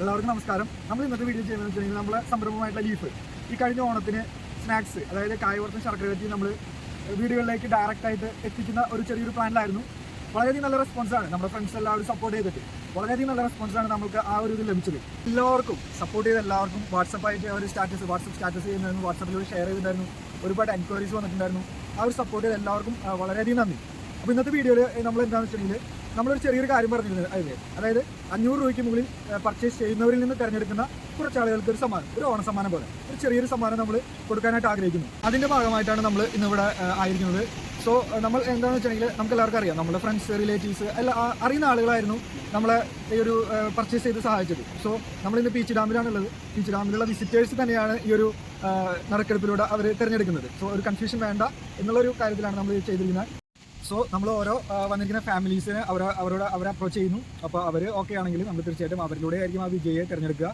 എല്ലാവർക്കും നമസ്കാരം. നമ്മൾ ഇന്നത്തെ വീഡിയോ ചെയ്യുന്നത് വെച്ചിട്ടുണ്ടെങ്കിൽ നമ്മളെ സംരംഭമായിട്ടുള്ള ലീഫ് ഈ കഴിഞ്ഞ ഓണത്തിന് സ്നാക്സ് അതായത് കായവർത്തം ശർക്കര വെച്ച് നമ്മൾ വീടുകളിലേക്ക് ഡയറക്റ്റ് ആയിട്ട് എത്തിക്കുന്ന ഒരു ചെറിയൊരു പ്ലാനിലായിരുന്നു വളരെയധികം നല്ല റെസ്പോൺസാണ് നമ്മുടെ ഫ്രണ്ട്സ് എല്ലാവരും സപ്പോർട്ട് ചെയ്തിട്ട് വളരെയധികം നല്ല റെസ്പോൺസാണ് നമുക്ക് ആ ഒരു ഇത് ലഭിച്ചത്. എല്ലാവർക്കും സപ്പോർട്ട് ചെയ്ത എല്ലാവർക്കും വാട്സപ്പായിട്ട് ഒരു സ്റ്റാറ്റസ് വാട്സപ്പ് സ്റ്റാറ്റസ് ചെയ്യുന്നതായിരുന്നു. വാട്സപ്പിൽ ഷെയർ ചെയ്തിട്ടുണ്ടായിരുന്നു. ഒരുപാട് എൻക്വയറീസ് വന്നിട്ടുണ്ടായിരുന്നു. ആ ഒരു സപ്പോർട്ട് ചെയ്ത എല്ലാവർക്കും വളരെയധികം നന്ദി. അപ്പോൾ ഇന്നത്തെ വീഡിയോയിൽ നമ്മൾ എന്താണെന്ന് വെച്ചിട്ടുണ്ടെങ്കിൽ നമ്മളൊരു ചെറിയൊരു കാര്യം പറഞ്ഞിരുന്നത് അതിൽ അതായത് അഞ്ഞൂറ് രൂപയ്ക്ക് മുകളിൽ പർച്ചേസ് ചെയ്യുന്നവരിൽ നിന്ന് തിരഞ്ഞെടുക്കുന്ന കുറച്ച് ആളുകൾക്ക് ഒരു സമ്മാനം ഒരു ഓണ സമ്മാനം പോലെ ഒരു ചെറിയൊരു സമ്മാനം നമ്മൾ കൊടുക്കാനായിട്ട് ആഗ്രഹിക്കുന്നു. അതിന്റെ ഭാഗമായിട്ടാണ് നമ്മൾ ഇന്നിവിടെ ആയിരിക്കുന്നത്. സോ നമ്മൾ എന്താണെന്ന് വെച്ചിട്ടുണ്ടെങ്കിൽ നമുക്ക് എല്ലാവർക്കും അറിയാം നമ്മുടെ ഫ്രണ്ട്സ് റിലേറ്റീവ്സ് എല്ലാ അറിയുന്ന ആളുകളായിരുന്നു നമ്മളെ ഈ ഒരു പർച്ചേസ് ചെയ്ത് സഹായിച്ചത്. സോ നമ്മൾ ഇന്ന് പീച്ച് ഡാമിലാണുള്ളത് പീച്ച് ഡാമിലുള്ള വിസിറ്റേഴ്സ് തന്നെയാണ് ഈ ഒരു നറുക്കെടുപ്പിലൂടെ അവർ തിരഞ്ഞെടുക്കുന്നത്. സോ ഒരു കൺഫ്യൂഷൻ വേണ്ട എന്നുള്ളൊരു കാര്യത്തിലാണ് നമ്മൾ ചെയ്തിരിക്കുന്നത്. സോ നമ്മൾ ഓരോ വന്നിരിക്കുന്ന ഫാമിലീസിന് അവർ അവരോട് അവരെ അപ്രോച്ച് ചെയ്യുന്നു. അപ്പോൾ അവർ ഓക്കെ ആണെങ്കിൽ നമ്മൾ തീർച്ചയായിട്ടും അവരിലൂടെ ആയിരിക്കും ആ വിജയെ തിരഞ്ഞെടുക്കുക.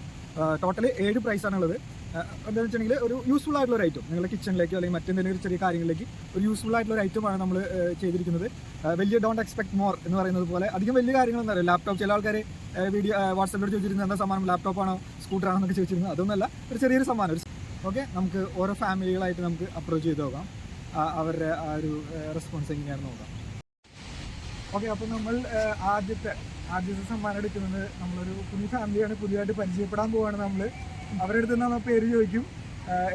ടോട്ടൽ ഏഴ് പ്രൈസ് പ്രൈസാണുള്ളത് എന്താണെന്ന് വെച്ചിട്ടുണ്ടെങ്കിൽ ഒരു യൂസ്ഫുൾ ആയിട്ടുള്ള ഒരു ഐറ്റം നിങ്ങളുടെ കിച്ചണിലേക്കോ അല്ലെങ്കിൽ മറ്റെന്തെങ്കിലും ഒരു ചെറിയ കാര്യങ്ങളിലേക്ക് ഒരു യൂസ്ഫുൾ ആയിട്ടുള്ള ഒരു ഐറ്റമാണ് നമ്മൾ ചെയ്തിരിക്കുന്നത്. വലിയ ഡോണ്ട് എക്സ്പെക്ട് മോർ എന്ന് പറയുന്നത് പോലെ അധികം വലിയ കാര്യങ്ങളൊന്നും അറിയാം ലാപ്ടോപ്പ് ചില ആൾക്കാർ വീഡിയോ വാട്സപ്പിലോട് ചോദിച്ചിരുന്നത് എന്താ സമ്മാനം ലാപ്ടോപ്പാണോ സ്കൂട്ടറാണോ എന്നൊക്കെ ചോദിച്ചിരുന്നത്. അതൊന്നുമല്ല. ഒരു ചെറിയൊരു സമ്മാനം ഓക്കെ നമുക്ക് ഓരോ ഫാമിലികളായിട്ട് നമുക്ക് അപ്രോച്ച് ചെയ്ത് നോക്കാം. അവരുടെ ആ ഒരു റെസ്പോൺസ് എങ്ങനെയാണെന്ന് നോക്കാം. ഓക്കെ അപ്പോൾ നമ്മൾ ആദ്യത്തെ ആദ്യത്തെ സമ്മാനം എടുക്കുന്നത് നമ്മളൊരു കുഞ്ഞു ഫാമിലിയാണ് പുതിയതായിട്ട് പരിചയപ്പെടാൻ പോവാണ് നമ്മൾ അവരുടെ അടുത്ത് നിന്ന് പേര് ചോദിക്കും.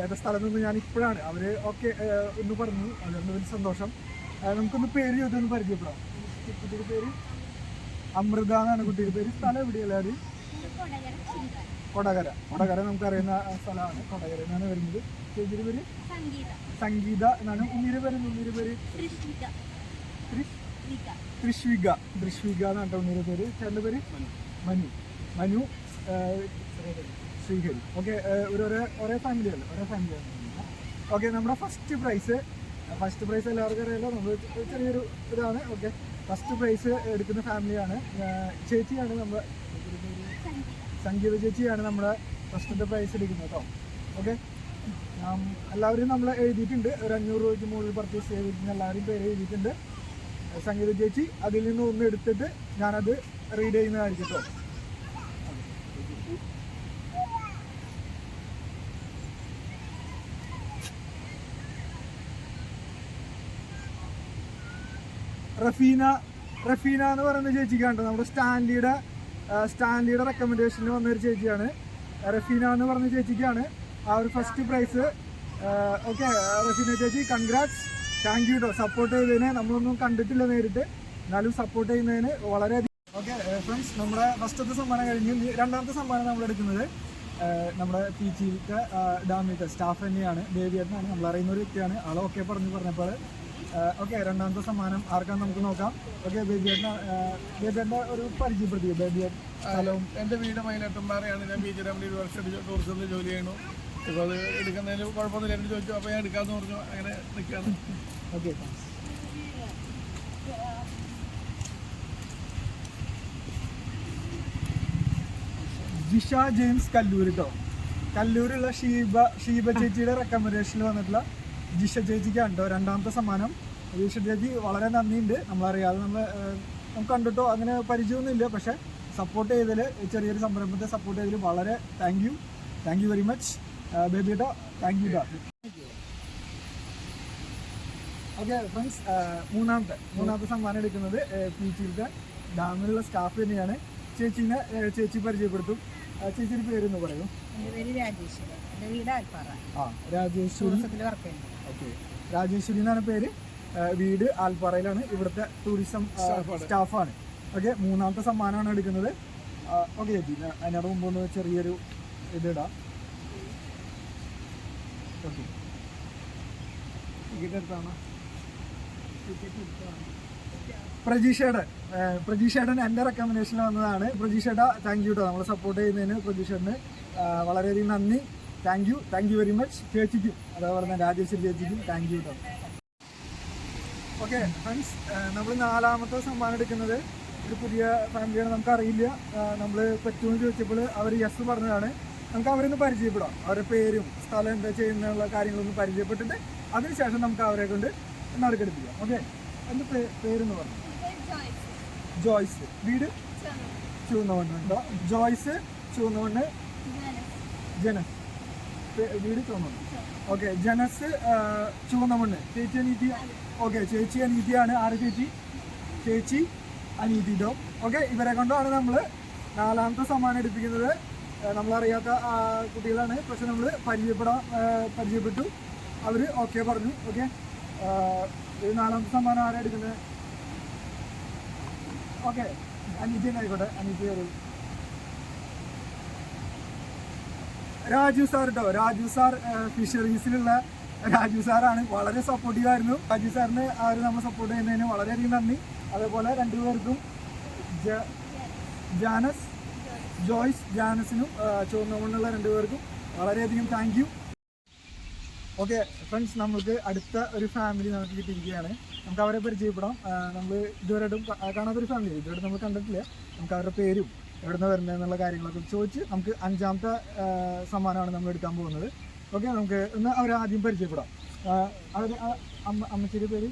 ഏതാ സ്ഥലത്ത് നിന്ന് ഞാൻ ഇപ്പോഴാണ്. അവർ ഓക്കെ ഒന്ന് പറഞ്ഞു. അതുകൊണ്ട് വലിയ സന്തോഷം. നമുക്കൊന്ന് പേര് ചോദിച്ചൊന്ന് പരിചയപ്പെടാം. കുട്ടിയുടെ പേര്? അമൃത എന്നാണ് കുട്ടിയുടെ പേര്. സ്ഥലം എവിടെയല്ല അത് കൊടകര. കൊടകര. നമുക്കറിയുന്ന സ്ഥലമാണ്. കൊടകര എന്നാണ് വരുന്നത്. ചേച്ചിയുടെ പേര് സംഗീത. സംഗീത എന്നാണ്. ഉണ്ണിയുടെ പേര് ഉണ്ണിയുടെ പേര് തൃശ്വിക ത്രിഷ് വിക തൃശ്വിക തൃശ്വിക എന്നാണ് ഉണ്ണിയുടെ പേര്. ചേട്ടന്റെ പേര്? മനു. മനു. ശ്രീഹരി. ഓക്കെ ഒരു ഒരേ ഒരേ ഫാമിലിയല്ല ഒരേ ഫാമിലിയാണ് ഓക്കെ നമ്മുടെ ഫസ്റ്റ് പ്രൈസ് ഫസ്റ്റ് പ്രൈസ് എല്ലാവർക്കും അറിയാലോ. നമ്മൾ ചെറിയൊരു ഇതാണ്. ഓക്കെ ഫസ്റ്റ് പ്രൈസ് എടുക്കുന്ന ഫാമിലിയാണ് ചേച്ചിയാണ് നമ്മൾ സംഗീത. സംഗീത ചേച്ചിയാണ് നമ്മുടെ ഫസ്റ്റത്തെ പ്രൈസ് എടുക്കുന്നത് കേട്ടോ. ഓക്കെ എല്ലാവരും നമ്മൾ എഴുതിയിട്ടുണ്ട്. ഒരു അഞ്ഞൂറ് രൂപയ്ക്ക് മുകളിൽ പർച്ചേസ് ചെയ്തിട്ടുണ്ട് എല്ലാവരും പേര് എഴുതിയിട്ടുണ്ട്. സംഗീത ചേച്ചി അതിൽ നിന്ന് ഒന്ന് എടുത്തിട്ട് ഞാനത് റീഡ് ചെയ്യുന്നതായിരിക്കും കേട്ടോ റഫീന റഫീന എന്ന് പറയുന്ന ചേച്ചിക്കാണ് നമ്മുടെ സ്റ്റാൻലിയുടെ സ്റ്റാൻലിയുടെ റെക്കമെൻഡേഷനിൽ വന്ന ഒരു ചേച്ചിയാണ്. റഫീന എന്ന് പറഞ്ഞ ചേച്ചിക്കാണ്. ആ ഒരു ഫസ്റ്റ് പ്രൈസ് ഓക്കെ റഫീന ചേച്ചി കൺഗ്രാറ്റ്സ് താങ്ക് യു കേട്ടോ സപ്പോർട്ട് ചെയ്തതിന് നമ്മളൊന്നും കണ്ടിട്ടില്ല നേരിട്ട്. എന്നാലും സപ്പോർട്ട് ചെയ്യുന്നതിന് വളരെയധികം ഓക്കെ ഫ്രണ്ട്സ് നമ്മുടെ ഫസ്റ്റത്തെ സമ്മാനം കഴിഞ്ഞു രണ്ടാമത്തെ സമ്മാനം നമ്മൾ എടുക്കുന്നത് നമ്മുടെ പി ജിയിലത്തെ ഡാമിലത്തെ സ്റ്റാഫ് തന്നെയാണ്. എന്നാണ് നമ്മൾ അറിയുന്ന ഒരു വ്യക്തിയാണ്. ആളെ ഓക്കെ പറഞ്ഞു പറഞ്ഞപ്പോൾ ഓക്കെ രണ്ടാമത്തെ സമ്മാനം ആർക്കാണ് നമുക്ക് നോക്കാം. ഓക്കെ ബേബിയേട്ടന ബേബിയേട്ടന്റെ ഒരു പരിചയപ്പെടുത്തി ബേബിയേട്ടൻ ഹലോ എന്റെ വീട് മൈലാട്ടമ്പാറയാണ് ഞാൻ ബി ജെ വർഷം ടൂറിസത്തിൽ ജോലി ചെയ്യണു ഇപ്പോൾ അത് എടുക്കുന്നതിൽ കുഴപ്പമൊന്നുമില്ല. എന്ന് ചോദിച്ചു അപ്പോൾ ഞാൻ എടുക്കാമെന്ന് പറഞ്ഞു. അങ്ങനെ നിൽക്കുകയാണ്. ഓക്കെ ജിഷ ജെയിംസ് കല്ലൂർ കേട്ടോ കല്ലൂരുള്ള ഷീബ ഷീബ ചേച്ചിയുടെ റെക്കമെൻഡേഷനിൽ വന്നിട്ടുള്ള ജിഷ ചേച്ചിക്കാണ് കേട്ടോ രണ്ടാമത്തെ സമ്മാനം. ജിഷ ചേച്ചി വളരെ നന്ദിയുണ്ട്. നമ്മളറിയാതെ നമ്മൾ നമുക്ക് കണ്ടിട്ടോ അങ്ങനെ പരിചയമൊന്നുമില്ല. പക്ഷേ സപ്പോർട്ട് ചെയ്തതിൽ ചെറിയൊരു സംരംഭത്തെ സപ്പോർട്ട് ചെയ്തതിൽ വളരെ thank you thank you very much baby കേട്ടോ താങ്ക് യു ഓക്കെ ഫ്രണ്ട്സ് മൂന്നാമത്തെ മൂന്നാമത്തെ സമ്മാനം എടുക്കുന്നത് പി ജിയിലത്തെ ഡാമിലുള്ള സ്റ്റാഫ് തന്നെയാണ്. ചേച്ചീനെ ചേച്ചി പരിചയപ്പെടുത്തും. ആ, ചേച്ചിയുടെ പറയൂ. പേര് രാജേശ്വരി. എന്റെ ആ രാജേശ്വരി. ടൂറിസത്തിൽ വർക്ക് ചെയ്യുന്നു ഓക്കെ. രാജേശ്വരി എന്നാണ് പേര്. വീട് ആൽപ്പാറയിലാണ്. ഇവിടുത്തെ ടൂറിസം സ്റ്റാഫാണ്. ഓക്കെ മൂന്നാമത്തെ സമ്മാനമാണ് എടുക്കുന്നത്. ഓക്കെ ചേച്ചി അതിനോട് മുമ്പ് ഒന്ന് ചെറിയൊരു ഇതിടാം പ്രജീഷേടൻ പ്രജീഷേട്ടൻ എന്റെ റെക്കമെൻഡേഷനിൽ വന്നതാണ്. പ്രജീഷേട്ട താങ്ക് യു കേട്ടോ നമ്മളെ സപ്പോർട്ട് ചെയ്യുന്നതിന് പ്രജീഷേട്ടന് വളരെയധികം നന്ദി. Thank you thank you very much ചേച്ചിക്കും അതേപോലെ തന്നെ രാജേശ്വരി ചേച്ചിക്കും താങ്ക് യു കേട്ടോ ഓക്കെ ഫ്രണ്ട്സ് നമ്മൾ നാലാമത്തെ സമ്മാനം എടുക്കുന്നത് ഒരു പുതിയ ഫാമിലിയാണ് നമുക്കറിയില്ല. നമ്മൾ പറ്റുമെന്ന് ചോദിച്ചപ്പോൾ അവർ യെസ് പറഞ്ഞതാണ്. നമുക്ക് അവരൊന്ന് പരിചയപ്പെടാം. അവരുടെ പേരും സ്ഥലം എന്താ ചെയ്യുന്നുള്ള കാര്യങ്ങളൊന്ന് പരിചയപ്പെട്ടിട്ട് അതിനുശേഷം നമുക്ക് അവരെ കൊണ്ട് നറുക്കെടുപ്പിക്കാം. ഓക്കെ എന്റെ പേരെന്ന് പറഞ്ഞു? ജോയ്സ്. വീട്? ചെന്നു ചൂന്നവണ്ണുണ്ടോ ജോയ്സ് ചുവന്നുകൊണ്ട് ജനസ്. വീട് ചുവന്നുകൊണ്ട് ഓക്കെ ജനസ് ആ, ചുവന്നമണ്ണ്. ചേച്ചി അനീതി ഓക്കെ ചേച്ചി അനീതിയാണ് ആറ് ചേച്ചി? ചേച്ചി അനീതി ഡോ ഓക്കെ ഇവരെ കൊണ്ടാണ് നമ്മൾ നാലാമത്തെ സമ്മാനം എടുപ്പിക്കുന്നത്. നമ്മളറിയാത്ത കുട്ടികളാണ്. പക്ഷെ നമ്മൾ പരിചയപ്പെടാൻ പരിചയപ്പെട്ടു. അവർ ഓക്കെ പറഞ്ഞു. ഓക്കെ ഇത് നാലാമത്തെ സമ്മാനം ആരാ എടുക്കുന്നത്? ഓക്കെ അനീജൻ ആയിക്കോട്ടെ. അനീജ് ഒരു രാജു സാർ കേട്ടോ രാജു സാർ ഫിഷറീസിലുള്ള രാജു സാറാണ് വളരെ സപ്പോർട്ടീവ് ആയിരുന്നു. രാജു സാറിന് അവർ നമ്മൾ സപ്പോർട്ട് ചെയ്യുന്നതിന് വളരെയധികം നന്ദി. അതേപോലെ രണ്ടുപേർക്കും ജാനസ് ജോയ്സ് ജാനസിനും ചുവന്നുകൊണ്ടുള്ള രണ്ടുപേർക്കും വളരെയധികം താങ്ക് യു ഓക്കെ ഫ്രണ്ട്സ് നമുക്ക് അടുത്ത ഒരു ഫാമിലി നമുക്ക് കിട്ടിയിരിക്കുകയാണ്. നമുക്ക് അവരെ പരിചയപ്പെടാം. നമ്മൾ ഇതുവരെയായിട്ടും കാണാത്തൊരു ഫാമിലി ഇതുവരെ നമ്മൾ കണ്ടിട്ടില്ല. നമുക്ക് അവരുടെ പേരും എവിടെ നിന്ന് വരുന്നത് എന്നുള്ള കാര്യങ്ങളൊക്കെ ചോദിച്ച് നമുക്ക് അഞ്ചാമത്തെ സമ്മാനമാണ് നമ്മൾ എടുക്കാൻ പോകുന്നത്. ഓക്കെ നമുക്ക് ഒന്ന് അവരെ ആദ്യം പരിചയപ്പെടാം. അവർ അമ്മ അമ്മച്ചിയുടെ പേര്?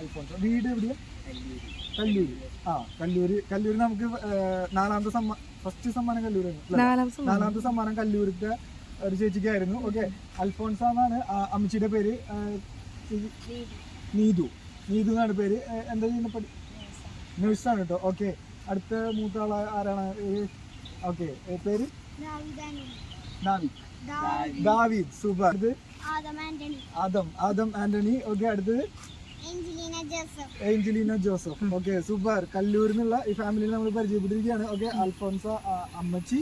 അൽഫോൺസ്. വീട് എവിടെയാണ് കല്ലൂര്. ആ കല്ലൂര് കല്ലൂര് നമുക്ക് നാലാമത്തെ സമ്മാനം ഫസ്റ്റ് സമ്മാനം കല്ലൂര് നാലാമത്തെ സമ്മാനം. കല്ലൂരിത്തെ ഒരു ചേച്ചിക്കായിരുന്നു. ഓക്കെ അൽഫോൺസ എന്നാണ് അമ്മച്ചിയുടെ പേര് നീതു. നീതു എന്നാണ് പേര്. എന്താ ചെയ്യുന്ന പഠി നഴ്സാണ് കേട്ടോ ഓക്കെ അടുത്ത മൂത്ത ആൾ ആരാണ് ഓക്കെ പേര്? David David super. അടുത്ത് Adam Antony. Adam. Adam Antony. Okay അടുത്തത്? ഏഞ്ചലീന ജോസഫ് ഓക്കെ സൂപ്പർ കല്ലൂരിൽ നിന്നുള്ള ഈ ഫാമിലിയിൽ നമ്മൾ പരിചയപ്പെട്ടിരിക്കുകയാണ്. ഓക്കെ അൽഫോൻസ അമ്മച്ചി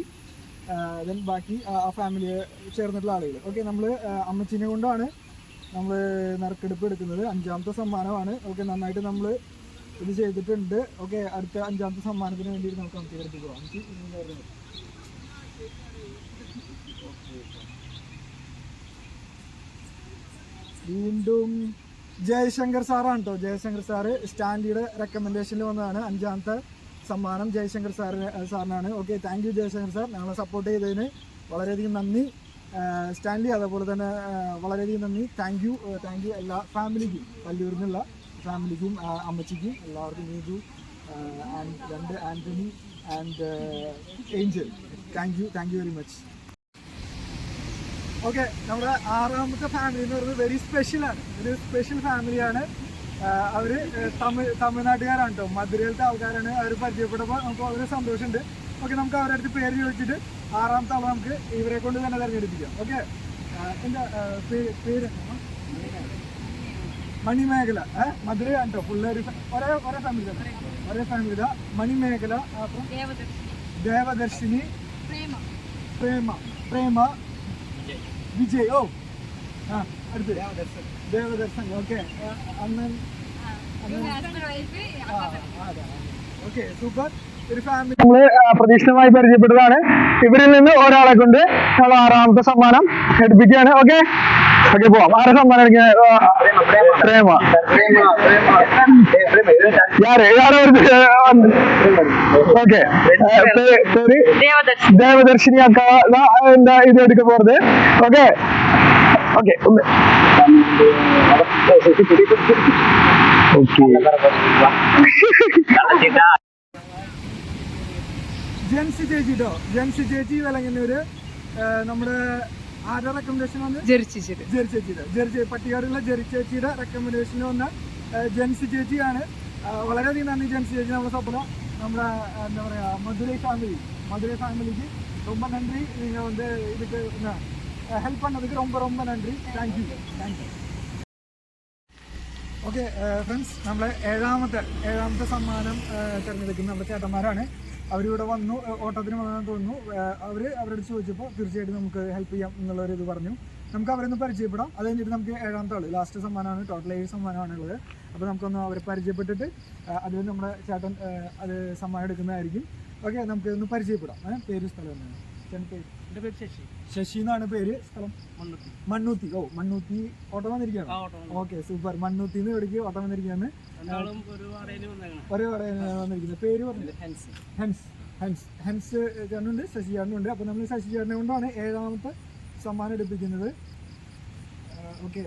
ദെൻ ബാക്കി ആ ഫാമിലിയെ ചേർന്നിട്ടുള്ള ആളുകൾ ഓക്കെ നമ്മൾ അമ്മച്ചിനെ കൊണ്ടാണ് നമ്മൾ നറുക്കെടുപ്പ് എടുക്കുന്നത്. അഞ്ചാമത്തെ സമ്മാനമാണ്. ഓക്കെ നന്നായിട്ട് നമ്മൾ ഇത് ചെയ്തിട്ടുണ്ട്. ഓക്കെ അടുത്ത അഞ്ചാമത്തെ സമ്മാനത്തിന് വേണ്ടിയിട്ട് നമുക്ക് നമുക്ക് എടുത്ത് അമ്മച്ചി. വീണ്ടും ജയശങ്കർ സാറാണ് കേട്ടോ ജയശങ്കർ സാറ് സ്റ്റാൻഡിയുടെ റെക്കമെൻഡേഷനിൽ വന്നതാണ്. അഞ്ചാമത്തെ സമ്മാനം ജയശങ്കർ സാറിന് സാറിനാണ്. Okay thank you Jayashankar sir. ഞങ്ങളെ സപ്പോർട്ട് ചെയ്തതിന് വളരെയധികം നന്ദി. സ്റ്റാൻഡി അതേപോലെ തന്നെ വളരെയധികം നന്ദി. താങ്ക് യു താങ്ക് യു എല്ലാ ഫാമിലിക്കും നിന്നുള്ള ഫാമിലിക്കും അമ്മച്ചിക്കും എല്ലാവർക്കും നീതു ആൻഡ് രണ്ട് Antony and Angel. Thank you thank you very much okay നമ്മുടെ ആറാമത്തെ ഫാമിലി എന്ന് പറയുന്നത് വെരി സ്പെഷ്യലാണ് ഒരു സ്പെഷ്യൽ ഫാമിലിയാണ് അവർ തമിഴ് തമിഴ്നാട്ടുകാരാണ് കേട്ടോ മധുരയിലത്തെ ആൾക്കാരാണ്. അവർ പരിചയപ്പെടുമ്പോൾ നമുക്ക് വളരെ സന്തോഷമുണ്ട്. ഓക്കെ നമുക്ക് അവരുടെ അടുത്ത് പേര് ചോദിച്ചിട്ട് ആറാമത്തെ ആളെ നമുക്ക് ഇവരെ കൊണ്ട് തന്നെ തിരഞ്ഞെടുപ്പിക്കാം. ഓക്കെ? എന്താ പേര്? മണിമേഖല. ഏഹ് മധുരയാണ് കേട്ടോ ഫുള്ള് ഒരു ഒരേ ഒരേ ഫാമിലി ഒരേ ഫാമിലി മണിമേഖല അപ്പം ദേവദർശിനി. പ്രേമ. പ്രേമ. വിജയ്? ഓ ആ അടുത്ത്. ദേവദർശൻ ഓക്കെ. അന്ന് ഓക്കെ സൂപ്പർ. ഒരു ഫാമിലി നമ്മൾ പ്രതീക്ഷിതമായി പരിചയപ്പെട്ടതാണ്. ഇവരിൽ നിന്ന് ഒരാളെ കൊണ്ട് നമ്മൾ ആറാമത്തെ സമ്മാനം എടുപ്പിക്കുകയാണ്. ഓക്കെ? ഓക്കെ പോവാം. ആരെ സമ്മാനം പ്രേമ പ്രേമ യാര് യാരോ ഓക്കെ. പേര് ദേവദർശിനി. അക്ക. ദാ, എന്താ ഇത് എടുക്ക പോறது ഓക്കെ. ഓക്കെ ഒന്ന്. ജെൻസി ചേച്ചിട്ടോ ജെൻസി ചേച്ചി വിലങ്ങന്നൂര് നമ്മുടെ ആരുടെ റെക്കമെൻഡേഷൻ വന്ന് ജെറി ചേച്ചിയുടെ ജെറി ചേ- പട്ടികാടുള്ള ജെറി ചേച്ചിയുടെ റെക്കമെൻഡേഷൻ വന്ന ജെൻസി ചേച്ചിയാണ് ആ, വളരെയധികം നന്ദി ജെൻസി ചേച്ചി നമ്മളെ സപ്പോർട്ട് നമ്മുടെ ആ, എന്താ പറയാ മധുരൈ ഫാമിലി மதுரை ஃபேமிலிக்கு ரொம்ப நன்றி நீங்கள் வந்து இதுக்கு ஹெல்ப் பண்ணதுக்கு ரொம்ப ரொம்ப நன்றி thank you thank you okay friends നമ്മളെ ഏഴാമത്തെ ഏഴാമത്തെ സമ്മാനം ആ, തിരഞ്ഞെടുക്കുന്ന നമ്മുടെ ചേട്ടന്മാരാണ് അവരിവിടെ വന്നു ആ, ഓട്ടത്തിന് വന്നെന്ന് തോന്നുന്നു അവർ അവരോട് ചോദിച്ചപ്പോൾ തീർച്ചയായിട്ടും നമുക്ക് ഹെൽപ്പ് ചെയ്യാം എന്നുള്ളൊരു ഇത് പറഞ്ഞു നമുക്ക് അവരൊന്ന് പരിചയപ്പെടാം. അത് കഴിഞ്ഞിട്ട് നമുക്ക് ഏഴാമത്തെ ആൾ ലാസ്റ്റ് സമ്മാനമാണ് ടോട്ടൽ ഏഴ് സമ്മാനമാണ് ഉള്ളത് അപ്പോൾ നമുക്കൊന്ന് അവരെ പരിചയപ്പെട്ടിട്ട് അതിൽ നമ്മുടെ ചേട്ടൻ അത് സമ്മാനം എടുക്കുന്നതായിരിക്കും. ഓക്കെ നമുക്ക് ഒന്ന് പരിചയപ്പെടാം. പേര് സ്ഥലം തന്നെയാണ് ചേട്ടൻ പേര്? എന്റെ പേര് ശശി. ശശി എന്നാണ് പേര്? സ്ഥലം? മണ്ണുത്തി. മണ്ണൂത്തി. ഓ മണ്ണൂത്തി ഓട്ടം വന്നിരിക്കുകയാണ്. ഓക്കെ സൂപ്പർ മണ്ണൂത്തി നിന്ന് ഇവിടേക്ക് ഓട്ടം വന്നിരിക്കുകയാണ്. ഒരു കടയിൽ വന്നിരിക്കുന്നത്. പേര് പറഞ്ഞില്ല ഹെൻസ്. ഹെൻസ്. ഹെൻസ്. ഹെൻസ് ചേട്ടനുണ്ട് ശശി ചേട്ടനുണ്ട്. അപ്പോൾ നമ്മൾ ശശി ചേട്ടനെ കൊണ്ടാണ് ഏഴാമത്തെ സമ്മാനം എടുപ്പിക്കുന്നത് ഓക്കെ.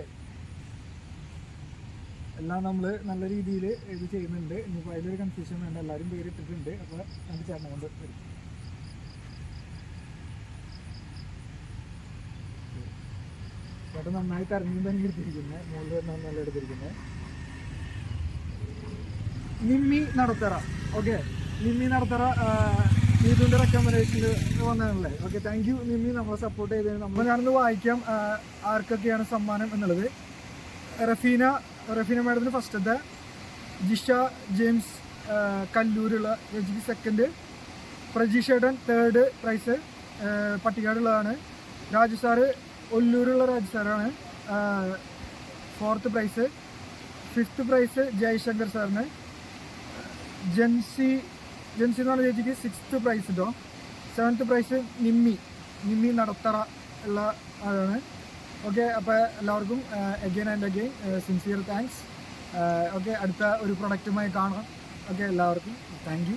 എല്ലാം നമ്മൾ നല്ല രീതിയിൽ ഇത് ചെയ്യുന്നുണ്ട്. ഇനിയിപ്പോൾ അതിലൊരു കൺഫ്യൂഷൻ വേണ്ട. എല്ലാവരും പേരിട്ടിട്ടുണ്ട്. അപ്പോൾ നമുക്ക് ചേട്ടനെ കൊണ്ട് വരും. ചേട്ടൻ നന്നായി തെരഞ്ഞു തന്നെ എടുത്തിരിക്കുന്നത് മുകളിൽ വരുന്ന നല്ല എടുത്തിരിക്കുന്നത് നിമ്മി നടത്തറ. ഓക്കെ. നിമ്മി നടത്തറ നീതുവിന്റെ റെക്കമെൻഡേഷനിൽ വന്നതാണല്ലേ? ഓക്കെ താങ്ക് യു നിമ്മി നമ്മളെ സപ്പോർട്ട് ചെയ്തതിന് നമ്മൾ ഞാനൊന്ന് വായിക്കാം ആർക്കൊക്കെയാണ് സമ്മാനം എന്നുള്ളത്. റഫീന റഫീന മാഡത്തിന് ഫസ്റ്റത്തെ. ജിഷ ജെയിംസ് കല്ലൂരുള്ള രജിക്ക് സെക്കൻഡ് പ്രജീഷേട്ടൻ തേർഡ് പ്രൈസ് പട്ടികാടുള്ളതാണ് രാജു സാറ് ഒല്ലൂരുള്ള രാജു സാറാണ് fourth prize fifth prize Jayashankar സാറിന് ജെൻസി ജെൻസി എന്ന് പറഞ്ഞ ചേച്ചിക്ക് സിക്സ്ത് പ്രൈസ് കേട്ടോ സെവൻത്ത് പ്രൈസ് നിമ്മി. നിമ്മി നടത്തറ ഉള്ള ആളാണ്. ഓക്കെ അപ്പോൾ എല്ലാവർക്കും again and again sincere thanks okay അടുത്ത ഒരു പ്രൊഡക്റ്റുമായി കാണാം. ഓക്കെ എല്ലാവർക്കും താങ്ക് യു